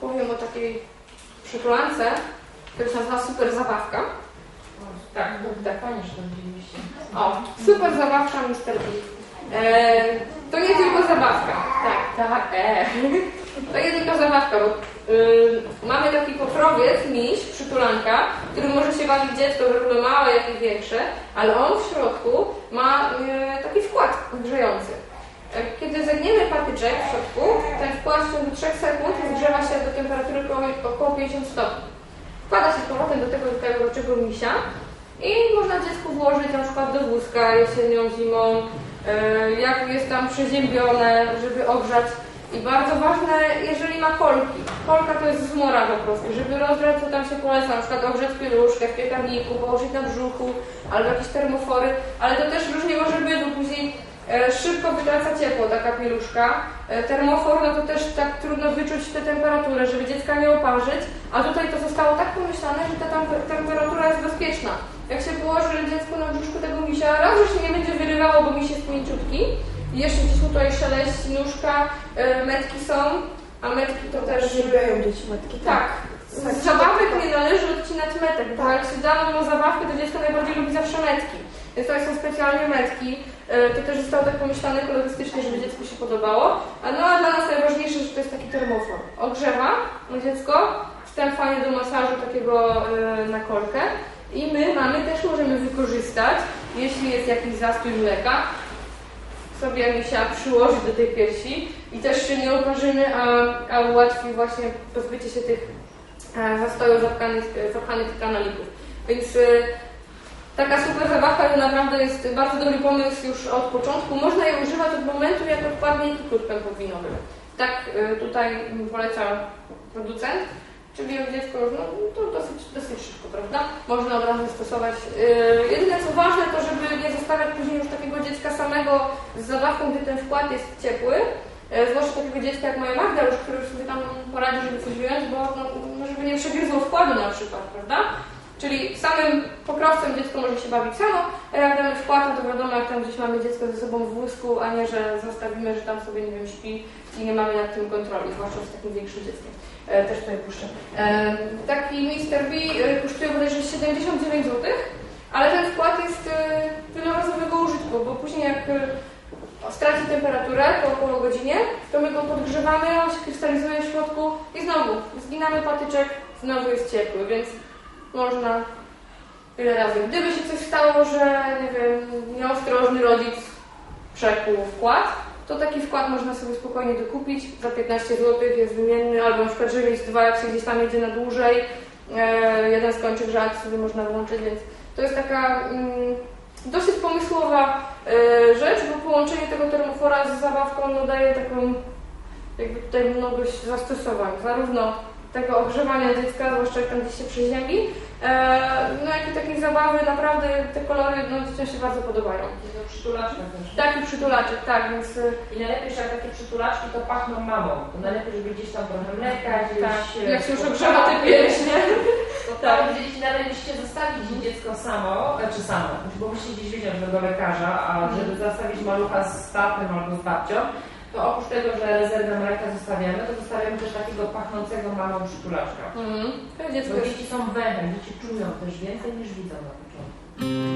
powiem o takiej przytulance, która się nazywa Super Zabawka. Tak, tak, to widzieliście. O, super zabawka Mr. B. E, to nie tylko zabawka. Tak, tak, e. To nie tylko zabawka, bo y, mamy taki pokrowiec, miś, przytulanka, który może się bawić dziecko, zarówno małe, jak i większe, ale on w środku ma y, taki wkład grzejący. Kiedy zegniemy patyczek w środku, ten w ciągu 3 sekund zgrzewa się do temperatury około- około 50 stopni. Wkłada się z powrotem do tego tego misia i można dziecku włożyć na przykład do wózka jesienią, zimą, e, jak jest tam przeziębione, żeby ogrzać. I bardzo ważne, jeżeli ma kolki. Kolka to jest zmora po prostu, żeby rozgrzać, co tam się poleca, na przykład ogrzać pieluszkę w piekarniku, położyć na brzuchu, albo jakieś termofory, ale to też różnie może być, bo później szybko wytraca ciepło taka pieluszka. E, termofor, no to też tak trudno wyczuć tę temperaturę, żeby dziecka nie oparzyć, a tutaj to zostało tak pomyślane, że ta temperatura jest bezpieczna. Jak się położy dziecko na brzuszku tego misia, raz, że się nie będzie wyrywało, bo miś jest mięciutki, i jeszcze gdzieś tutaj szeleści nóżka, e, metki są, a metki to też... Uwielbiają dzieci matki. Tak. Z zabawek nie należy odcinać metek, bo jak się da nową zabawkę, to dziecko najbardziej lubi zawsze metki. Więc to są specjalnie metki. E, To też zostało tak pomyślane kolorystycznie, żeby dziecku się podobało. No a dla nas najważniejsze, że to jest taki termofor. Ogrzewa dziecko, wstęp fajnie do masażu takiego e, na kolkę. I my mamy też możemy wykorzystać, jeśli jest jakiś zastój mleka, sobie misia przyłożyć do tej piersi i też się nie oparzymy, a, a ułatwi właśnie pozbycie się tych e, zastojów zapchanych, zapchanych kanalików. Więc taka super zabawka to naprawdę jest bardzo dobry pomysł już od początku. Można je używać od momentu, jak odpadnie kikut pępowinowy. Tak e, tutaj poleca producent. Czyli jak dziecko no to dosyć, dosyć szybko, prawda? Można od razu stosować. Yy, jedyne co ważne, to żeby nie zostawiać później już takiego dziecka samego z zabawką, gdy ten wkład jest ciepły. Yy, zwłaszcza takiego dziecka jak moja Magda już, który sobie tam poradzi, żeby coś wyjąć, bo no, no, żeby nie przegryzło wkładu na przykład, prawda? Czyli samym pokrowcem dziecko może się bawić samo, a jak damy wkład, no to wiadomo, jak tam gdzieś mamy dziecko ze sobą w wózku, a nie, że zostawimy, że tam sobie, nie wiem, śpi i nie mamy nad tym kontroli, zwłaszcza z takim większym dzieckiem. E, też tutaj puszczę. E, taki Mr. B e, kosztuje bodajże 79 zł, ale ten wkład jest e, wielorazowego użytku, bo później jak e, straci temperaturę po około godzinie, to my go podgrzewamy, on się krystalizuje w środku i znowu zginamy patyczek, znowu jest ciepły, więc można ile razy. Gdyby się coś stało, że nie wiem, nieostrożny rodzic przekuł wkład, to taki wkład można sobie spokojnie dokupić za 15 zł, jest wymienny, albo na przykład jest dwa, jak się gdzieś tam jedzie na dłużej, e, jeden skończy grzać, sobie można włączyć, więc to jest taka mm, dosyć pomysłowa e, rzecz, bo połączenie tego termofora z zabawką no, daje taką jakby tutaj mnogość zastosowań, zarówno tego ogrzewania dziecka, zwłaszcza jak tam gdzieś się przeziębi, e, no jak i takiej zabawy, naprawdę te kolory no, dzieciom się bardzo podobają. To przytulaczka też. Taki przytulaczek, tak, więc e, I najlepiej, że jak takie przytulaczki, to pachną mamą. To najlepiej, żeby gdzieś tam trochę mleka, gdzieś... tak, e, jak się już ogrzewa te pierśnie. To tak, gdzieś nawet musicie zostawić dziecko samo, czy samo, bo musicie gdzieś wiedzieć do lekarza, a żeby zostawić malucha z tatem albo z babcią, to oprócz tego, że rezerwę mleka zostawiamy, to zostawiamy też takiego pachnącego mamą przytulaczka. Jest dzieci są węchem, dzieci czują też więcej niż widzą na początku.